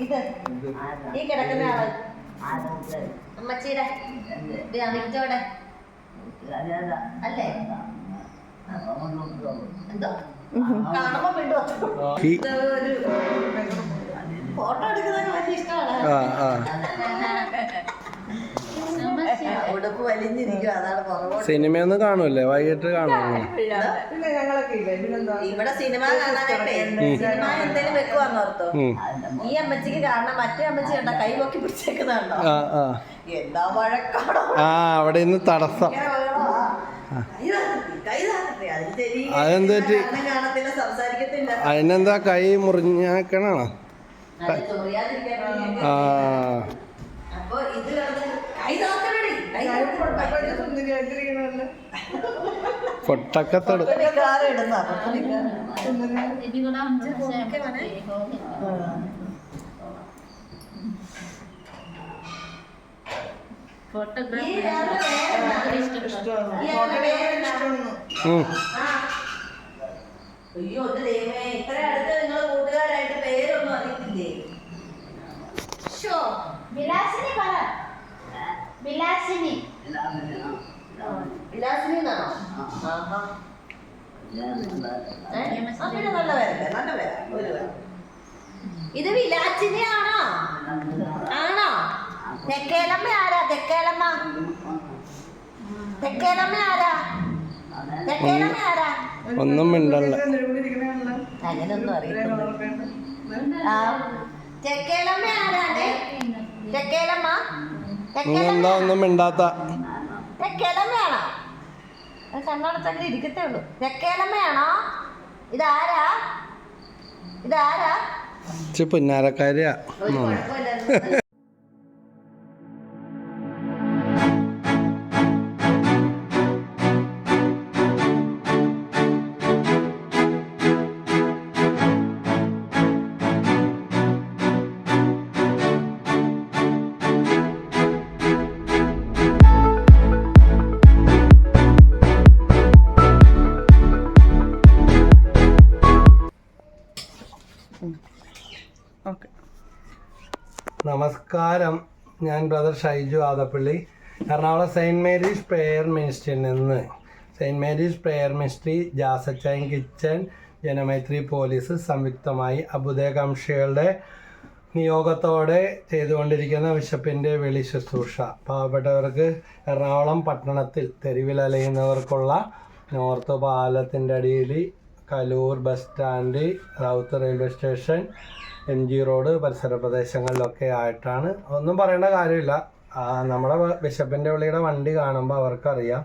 ഇത്. അല്ലേ? ഒരു ഫോട്ടോ എടുക്കുന്നൊക്കെ വലിയ ഇഷ്ടമാണ്. ഉടുപ്പ് വലിഞ്ഞിരിക്കും അതാണ് പുറകോട്ട്. സിനിമയൊന്നും കാണൂല്ലേ? വൈകിട്ട് കാണുമോ പിന്നെ ഞങ്ങളൊക്കെ ഇല്ലേ? പിന്നെന്താ? ഇവിടെ സിനിമ കാണാനായിട്ടേ സിനിമ എന്തെങ്കിലും വെക്കുവാന്ന് ഓർത്തോ? ഉം. ഈ അമ്മച്ചിക്ക് മറ്റേ അമ്മച്ചി കണ്ട കൈ പൊക്കി പിടിച്ചേക്കുന്നുണ്ടോ ആ ആ. എന്താ ആ അവിടെ ഇന്ന് തടസ്സം. ഇങ്ങനെ അതെന്ത് പറ്റി? കാണത്തില്ല സംസാരിക്കത്തില്ല. അതിനെന്താ കൈ മുറിഞ്ഞാക്കണോ അത് ചൊറിയാതിരിക്കാൻ വേണ്ടി. ആ. അപ്പൊ ഇത് കൈ താത്തി പൊട്ടക്കത്തോട്. അയ്യോ ദൈവമേ ഇത്ര അടുത്ത് നിങ്ങൾ കൂട്ടുകാരായിട്ട് പേരൊന്നും അറിയത്തില്ലേ ഷോ വിലാസിനി പറ വിലാസിനി വിലാസിനി എന്നാണോ ആഹാ. ഏ? ആ, പിന്നെ നല്ല പേരല്ലേ നല്ല പേരാ ഒരു പേര് ഇത് വിലാച്ചിനെ ആണോ? ആണോ? തെക്കേലമ്മ ആരാ? തെക്കേലമ്മ. തെക്കേലമ്മ ആരാ? തെക്കേലമ്മ ആരാ? ഒന്നും മിണ്ടല്ല അങ്ങനൊന്നും അറിയില്ല അറിയത്തില്ല. ആ. തെക്കേലമ്മ ആരാണ് തെക്കേലമ്മ. തെക്കേലമ്മ ഒന്നും മിണ്ടാത്ത? തെക്കേലമ്മയാണോ കണ്ണടച്ചങ്ങനെ ഇരിക്കത്തേ ഉള്ളൂ. രക്കേലമ്മയാണോ ഇതാരാ? ഇതാരാ? പുന്നാരക്കാരിയാ. നമസ്കാരം. ഞാൻ brother Shaiju Adappally. Ernakulam saint Mary's prayer മിനിസ്ട്രിയിൽ നിന്ന്. സെയിന്റ് മേരീസ് പ്രെയർ മിനിസ്ട്രി ജാസച്ചൈൻ കിച്ചൻ ജനമൈത്രി പോലീസ് സംയുക്തമായി അബുദയകാംക്ഷികളുടെ നിയോഗത്തോടെ ചെയ്തുകൊണ്ടിരിക്കുന്ന വിശപ്പിന്റെ വെളി ശുശ്രൂഷ. പാവപ്പെട്ടവർക്ക് എറണാകുളം പട്ടണത്തിൽ തെരുവിൽ അലയുന്നവർക്കുള്ള നോർത്ത് പാലത്തിന്റെ അടിയിൽ Kaloor bus stand Routh railway station M G road പരിസര പ്രദേശങ്ങളിലൊക്കെ ആയിട്ടാണ്. ഒന്നും പറയേണ്ട കാര്യമില്ല. നമ്മുടെ വിശപ്പിന്റെ വിളിയുടെ വണ്ടി കാണുമ്പോൾ അവർക്കറിയാം.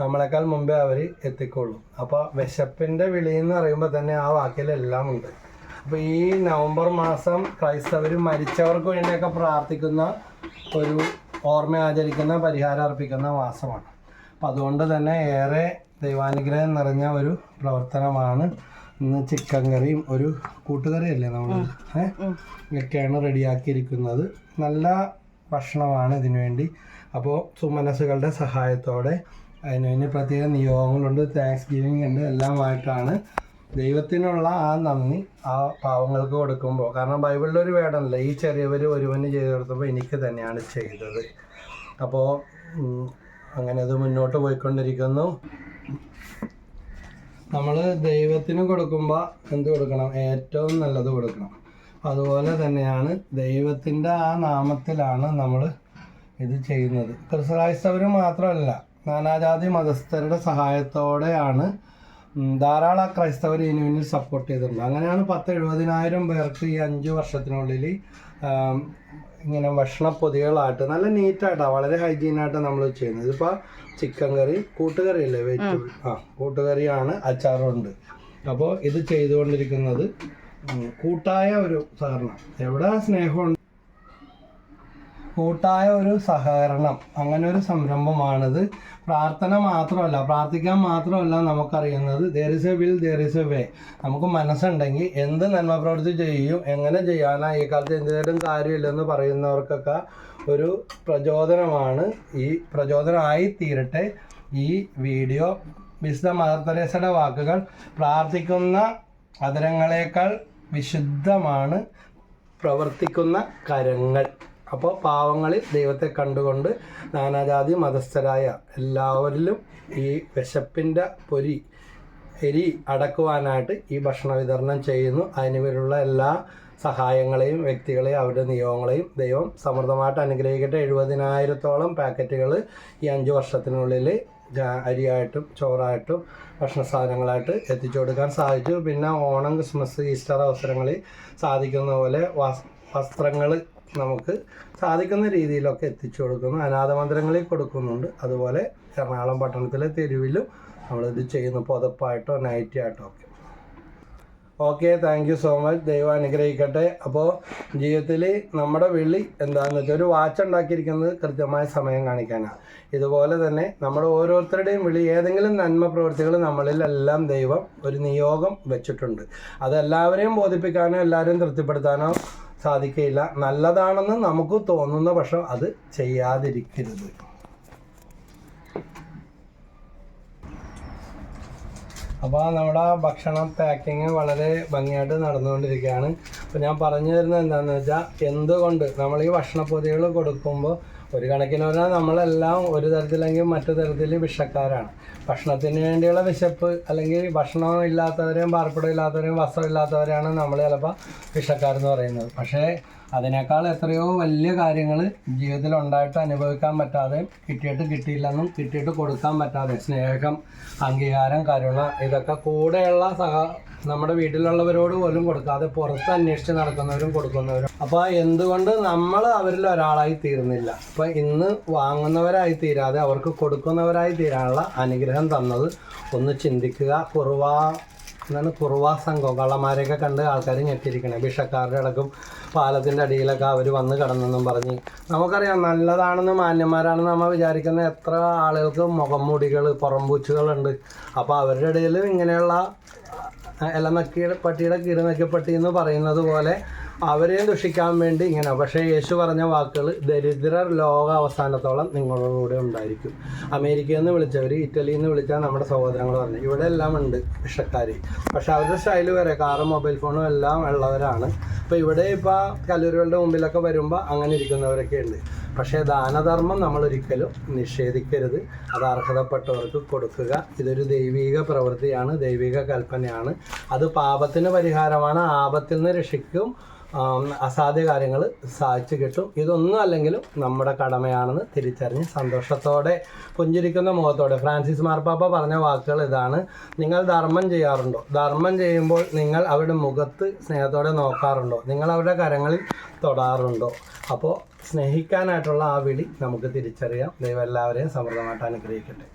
നമ്മളെക്കാൾ മുമ്പേ അവർ എത്തിക്കൊള്ളും. അപ്പോൾ വിശപ്പിന്റെ വിളി എന്ന് പറയുമ്പോൾ തന്നെ ആ വാക്കിലെല്ലാം ഉണ്ട്. അപ്പോൾ ഈ നവംബർ മാസം ക്രൈസ്തവർ മരിച്ചവർക്ക് വേണ്ടിയൊക്കെ പ്രാർത്ഥിക്കുന്ന ഒരു ഓർമ്മ ആചരിക്കുന്ന പരിഹാരം അർപ്പിക്കുന്ന മാസമാണ്. അപ്പം അതുകൊണ്ട് തന്നെ ഏറെ ദൈവാനുഗ്രഹം നിറഞ്ഞ ഒരു പ്രവർത്തനമാണ് ഇന്ന് ചിക്കൻ കറിയും ഒരു കൂട്ടുകറിയല്ലേ നമ്മൾ ഇതൊക്കെയാണ് റെഡിയാക്കിയിരിക്കുന്നത്. നല്ല ഭക്ഷണമാണ് ഇതിനു വേണ്ടി. അപ്പോൾ സുമനസ്സുകളുടെ സഹായത്തോടെ അതിന് വേണ്ടി പ്രത്യേക നിയോഗങ്ങളുണ്ട് താങ്ക്സ് ഗിവിങ് ഉണ്ട് എല്ലാമായിട്ടാണ് ദൈവത്തിനുള്ള ആ നന്ദി ആ പാവങ്ങൾക്ക് കൊടുക്കുമ്പോൾ കാരണം ബൈബിളിൽ ഒരു വേടമല്ല ഈ ചെറിയവർ ഒരുവന് ചെയ്തു കൊടുത്തപ്പോൾ എനിക്ക് തന്നെയാണ് ചെയ്തത്. അപ്പോൾ അങ്ങനെ അത് മുന്നോട്ട് പോയിക്കൊണ്ടിരിക്കുന്നു. നമ്മൾ ദൈവത്തിന് കൊടുക്കുമ്പോൾ എന്ത് കൊടുക്കണം? ഏറ്റവും നല്ലത് കൊടുക്കണം. അതുപോലെ തന്നെയാണ് ദൈവത്തിന്റെ ആ നാമത്തിലാണ് നമ്മൾ ഇത് ചെയ്യുന്നത്. ക്രിസ്തവർ മാത്രമല്ല നാനാജാതി മതസ്ഥരുടെ സഹായത്തോടെയാണ് ധാരാളം ക്രൈസ്തവർ വേണ്ടി സപ്പോർട്ട് ചെയ്തിട്ടുണ്ട്. അങ്ങനെയാണ് പത്ത് എഴുപതിനായിരം പേർക്ക് ഈ അഞ്ച് വർഷത്തിനുള്ളിൽ ഇങ്ങനെ ഭക്ഷണപ്പൊതികളായിട്ട് നല്ല നീറ്റായിട്ടാണ് വളരെ ഹൈജീൻ ആയിട്ട് നമ്മൾ ചെയ്യുന്നത്. ഇതിപ്പോൾ ചിക്കൻ കറി കൂട്ടുകറി അല്ലേ വെജിറ്റബിൾ ആ കൂട്ടുകറിയാണ് അച്ചാറുണ്ട്. അപ്പോൾ ഇത് ചെയ്തുകൊണ്ടിരിക്കുന്നത് കൂട്ടായ ഒരു സഹകരണം എവിടെ സ്നേഹമുണ്ട് കൂട്ടായ ഒരു സഹകരണം അങ്ങനെ ഒരു സംരംഭമാണിത്. പ്രാർത്ഥന മാത്രമല്ല പ്രാർത്ഥിക്കാൻ മാത്രമല്ല നമുക്കറിയുന്നത്. There is a will there is a way നമുക്ക് മനസ്സുണ്ടെങ്കിൽ എന്ത് നന്മ പ്രവൃത്തി ചെയ്യും എങ്ങനെ ചെയ്യാനാ ഈ കാലത്ത് എന്തുതരം കാര്യമില്ലെന്ന് പറയുന്നവർക്കൊക്കെ ഒരു പ്രചോദനമാണ്. ഈ പ്രചോദനമായി തീരട്ടെ ഈ വീഡിയോ വിശുദ്ധ മദർ തെരേസയുടെ വാക്കുകൾ പ്രാർത്ഥിക്കുന്ന അതരങ്ങളേക്കാൾ വിശുദ്ധമാണ് പ്രവർത്തിക്കുന്ന കരങ്ങൾ. അപ്പോൾ പാവങ്ങളിൽ ദൈവത്തെ കണ്ടുകൊണ്ട് നാനാജാതി മതസ്ഥരായ എല്ലാവരിലും ഈ വിശപ്പിന്റെ പൊരി എരി അടക്കുവാനായിട്ട് ഈ ഭക്ഷണ വിതരണം ചെയ്യുന്നു. അതിന് എല്ലാ സഹായങ്ങളെയും വ്യക്തികളെയും അവരുടെ നിയോഗങ്ങളെയും ദൈവം സമൃദ്ധമായിട്ട് അനുഗ്രഹിക്കട്ടെ. എഴുപതിനായിരത്തോളം പാക്കറ്റുകൾ ഈ അഞ്ച് വർഷത്തിനുള്ളിൽ അരിയായിട്ടും ചോറായിട്ടും ഭക്ഷണ സാധനങ്ങളായിട്ട് എത്തിച്ചു കൊടുക്കാൻ സാധിച്ചു. പിന്നെ ഓണം ക്രിസ്മസ് ഈസ്റ്റർ അവസരങ്ങളിൽ സാധിക്കുന്ന പോലെ വസ് വസ്ത്രങ്ങൾ നമുക്ക് സാധിക്കുന്ന രീതിയിലൊക്കെ എത്തിച്ചു കൊടുക്കുന്നു. അനാഥ മന്ദിരങ്ങളിൽ കൊടുക്കുന്നുണ്ട്. അതുപോലെ എറണാകുളം പട്ടണത്തിലെ തെരുവിലും നമ്മളിത് ചെയ്യുന്നു. പുതപ്പായിട്ടോ നൈറ്റി ആയിട്ടോ ഒക്കെ. Okay thank you so much ദൈവം അനുഗ്രഹിക്കട്ടെ. അപ്പോൾ ജീവിതത്തിൽ നമ്മുടെ വിളി എന്താണെന്ന് വെച്ചാൽ ഒരു വാച്ച് ഉണ്ടാക്കിയിരിക്കുന്നത് കൃത്യമായ സമയം കാണിക്കാനാണ് ഇതുപോലെ തന്നെ നമ്മുടെ ഓരോരുത്തരുടെയും വിളി ഏതെങ്കിലും നന്മ പ്രവൃത്തികൾ നമ്മളിലെല്ലാം ദൈവം ഒരു നിയോഗം വെച്ചിട്ടുണ്ട്. അതെല്ലാവരെയും ബോധിപ്പിക്കാനോ എല്ലാവരെയും തൃപ്തിപ്പെടുത്താനോ സാധിക്കില്ല നല്ലതാണെന്ന് നമുക്ക് തോന്നുന്ന പക്ഷം അത് ചെയ്യാതിരിക്കരുത്. അപ്പോൾ നമ്മുടെ ഭക്ഷണ പാക്കിങ് വളരെ ഭംഗിയായിട്ട് നടന്നുകൊണ്ടിരിക്കുകയാണ്. അപ്പോൾ ഞാൻ പറഞ്ഞു തരുന്നത് എന്താണെന്ന് വെച്ചാൽ എന്തുകൊണ്ട് നമ്മൾ ഈ ഭക്ഷണപ്പൊതികൾ കൊടുക്കുമ്പോൾ ഒരു കണക്കിന് പറഞ്ഞാൽ നമ്മളെല്ലാം ഒരു തരത്തിലെങ്കിൽ മറ്റു തരത്തിൽ വിഷക്കാരാണ്. ഭക്ഷണത്തിന് വേണ്ടിയുള്ള വിശപ്പ് അല്ലെങ്കിൽ ഭക്ഷണം ഇല്ലാത്തവരെയും പാർപ്പിടം ഇല്ലാത്തവരെയും വസ്ത്രം ഇല്ലാത്തവരെയാണ് നമ്മൾ ചിലപ്പോൾ വിഷക്കാരെന്ന് പറയുന്നത്. പക്ഷേ അതിനേക്കാൾ എത്രയോ വലിയ കാര്യങ്ങൾ ജീവിതത്തിൽ ഉണ്ടായിട്ട് അനുഭവിക്കാൻ പറ്റാതെ കിട്ടിയിട്ട് കിട്ടിയില്ലെന്നും കിട്ടിയിട്ട് കൊടുക്കാൻ പറ്റാതെ സ്നേഹം അംഗീകാരം കരുണ ഇതൊക്കെ കൂടെയുള്ള സഹ നമ്മുടെ വീട്ടിലുള്ളവരോട് പോലും കൊടുക്കാതെ പുറത്ത് അന്വേഷിച്ച് നടക്കുന്നവരും കൊടുക്കുന്നവരും. അപ്പോൾ എന്തുകൊണ്ട് നമ്മൾ അവരിൽ ഒരാളായി തീരുന്നില്ല? അപ്പോൾ ഇന്ന് വാങ്ങുന്നവരായി തീരാതെ അവർക്ക് കൊടുക്കുന്നവരായി തീരാനുള്ള അനുഗ്രഹം തന്നത് ഒന്ന് ചിന്തിക്കുക കുറുവാ എന്നാണ് കുറുവാ സംഘം. കള്ളന്മാരെയൊക്കെ കണ്ട് ആൾക്കാർ ഞെട്ടിരിക്കണേ. ഭിഷക്കാരുടെ അടക്കം പാലത്തിന്റെ അടിയിലൊക്കെ അവർ വന്ന് കിടന്നെന്നും പറഞ്ഞ്. നമുക്കറിയാം നല്ലതാണെന്ന് മാന്യന്മാരാണെന്ന് നമ്മൾ വിചാരിക്കുന്ന എത്ര ആളുകൾക്ക് മുഖംമൂടികൾ പുറംപൂച്ചുകളുണ്ട്. അപ്പോൾ അവരുടെ ഇടയിൽ ഇങ്ങനെയുള്ള ഇല നക്കിയുടെ പട്ടിയുടെ കീട് നക്കിപ്പട്ടി എന്ന് പറയുന്നത് പോലെ അവരെയും ദുഷിക്കാൻ വേണ്ടി ഇങ്ങനെ. പക്ഷേ യേശു പറഞ്ഞ വാക്കുകൾ ദരിദ്രർ ലോക അവസാനത്തോളം നിങ്ങളുടെ കൂടെ ഉണ്ടായിരിക്കും. അമേരിക്കയിൽ നിന്ന് വിളിച്ചവർ ഇറ്റലിയിൽ നിന്ന് വിളിച്ചാൽ നമ്മുടെ സഹോദരങ്ങൾ പറഞ്ഞു. ഇവിടെ എല്ലാം ഉണ്ട് വിഷക്കാർ പക്ഷെ അവരുടെ സ്റ്റൈൽ വരെ കാറും മൊബൈൽ ഫോണും എല്ലാം ഉള്ളവരാണ്. അപ്പോൾ ഇവിടെ ഇപ്പോൾ കല്ലൂരികളുടെ മുമ്പിലൊക്കെ വരുമ്പോൾ അങ്ങനെ ഇരിക്കുന്നവരൊക്കെ ഉണ്ട്. പക്ഷേ ദാനധർമ്മം നമ്മൾ ഒരിക്കലും നിഷേധിക്കരുത്. അത് അർഹതപ്പെട്ടവർക്ക് കൊടുക്കുക. ഇതൊരു ദൈവിക പ്രവൃത്തിയാണ് ദൈവിക കൽപ്പനയാണ്. അത് പാപത്തിന് പരിഹാരമാണ്. ആപത്തിൽ നിന്ന് രക്ഷിക്കും. അസാധ്യ കാര്യങ്ങൾ സാധിച്ചു കിട്ടും. ഇതൊന്നും അല്ലെങ്കിലും നമ്മുടെ കടമയാണെന്ന് തിരിച്ചറിഞ്ഞ് സന്തോഷത്തോടെ പുഞ്ചിരിക്കുന്ന മുഖത്തോടെ ഫ്രാൻസിസ് മാർപ്പാപ്പ പറഞ്ഞ വാക്കുകൾ ഇതാണ്. നിങ്ങൾ ധർമ്മം ചെയ്യാറുണ്ടോ? ധർമ്മം ചെയ്യുമ്പോൾ നിങ്ങൾ അവരുടെ മുഖത്ത് സ്നേഹത്തോടെ നോക്കാറുണ്ടോ? നിങ്ങൾ അവരുടെ കരങ്ങളിൽ തൊടാറുണ്ടോ? അപ്പോൾ സ്നേഹിക്കാനായിട്ടുള്ള ആ വിളി നമുക്ക് തിരിച്ചറിയാം. ദൈവം എല്ലാവരെയും സമൃദ്ധമായിട്ട് അനുഗ്രഹിക്കട്ടെ.